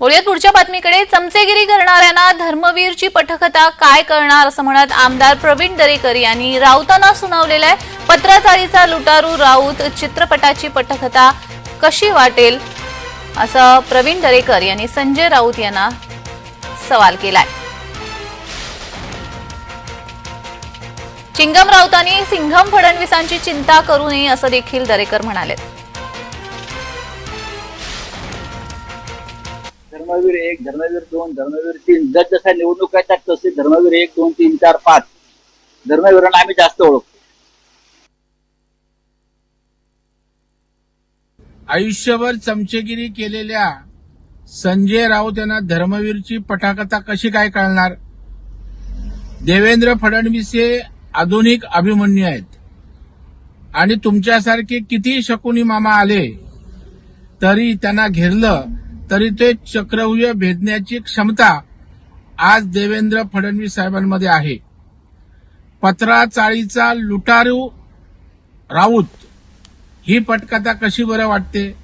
बोलूयात पुढच्या बातमीकडे. चमचेगिरी करणाऱ्यांना धर्मवीरची पटकथा काय करणार असं म्हणत आमदार प्रवीण दरेकर यांनी राऊतांना सुनावलेलं आहे पत्राचाळीचा लुटारू राऊत चित्रपटाची पटकथा कशी वाटेल असं प्रवीण दरेकर यांनी संजय राऊत यांना सवाल केलाय. चिंगम राऊतांनी सिंघम फडणवीसांची चिंता करू नये असं देखील दरेकर म्हणाले धर्मवीर एक धर्मवीर दोन धर्मवीर तीन. जर जसा निवडणूक येतात तसे धर्मवीर एक दोन तीन चार पाच. धर्मवीरांना आम्ही जास्त ओळखतो. आयुष्यभर चमचेगिरी केलेल्या संजय राऊत यांना धर्मवीरची पटाकथा कशी काय कळणार? देवेंद्र फडणवीस हे आधुनिक अभिमन्यू आहेत. आणि तुमच्यासारखे किती शकुनी मामा आले तरी त्यांना घेरलं तरी ते चक्रव्यूह भेदण्याची क्षमता आज देवेंद्र फडणवीस साहेबांमध्ये आहे. पत्रा चाळीचा लुटारू राऊत ही पटकथा कशी बरं वाटते?